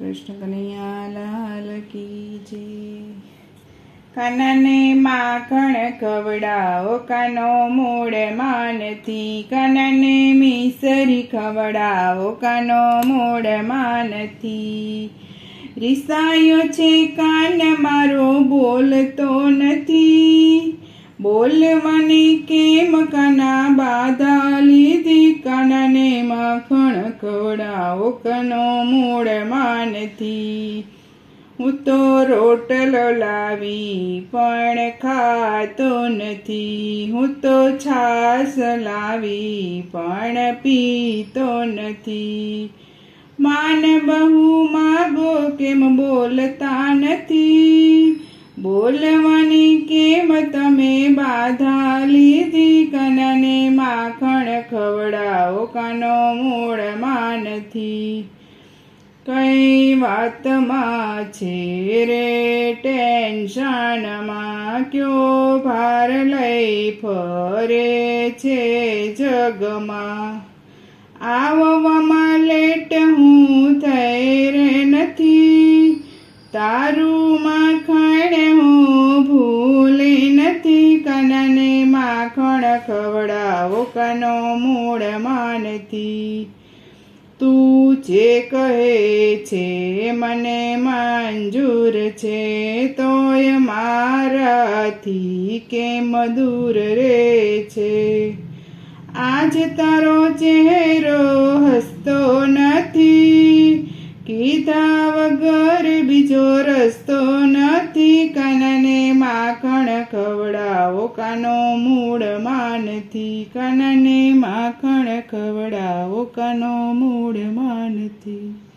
કૃષ્ણ કનૈયા લાલ કી જય. કનને માખણ ખવડાવો, કાનો મૂળ માનથી કનને મિસરી ખવડાવો, કાનો મૂળ માનથી રિસાયો છે કાન, મારો બોલતો નથી. બોલવાની કેમ કના બાધા લીધી? કનને માખણ ખવડાવો કનો મૂળ માનથી. હું તો રોટલો લાવી પણ ખાતો નથી. હું તો છાસ લાવી પણ પીતો નથી. માન બહુ માગો કેમ બોલતા નથી? બોલવાની કેમ તમે બાધા લીધી કનને માખણ ખવડાવો કાનો મૂળમાં નથી કઈ વાતમાં છે રે ટેન્શનમાં કયો ભાર લઈ ફરે છે જગમાં? આવવામાં માખણ ખવડાવો કનો મૂળ માનથી. તું જે કહે છે, મને મંજૂર છે, તોય મારાથી કેમ દૂર રે છે? આજ તારો ચહેરો હસતો નથી, કીધા વગર બીજો રસ્તો નથી, કનને માખણ ખવડાવો કાનો મૂળ માનથી કાનને માખણ ખવડાવો કાનો મૂળ નથી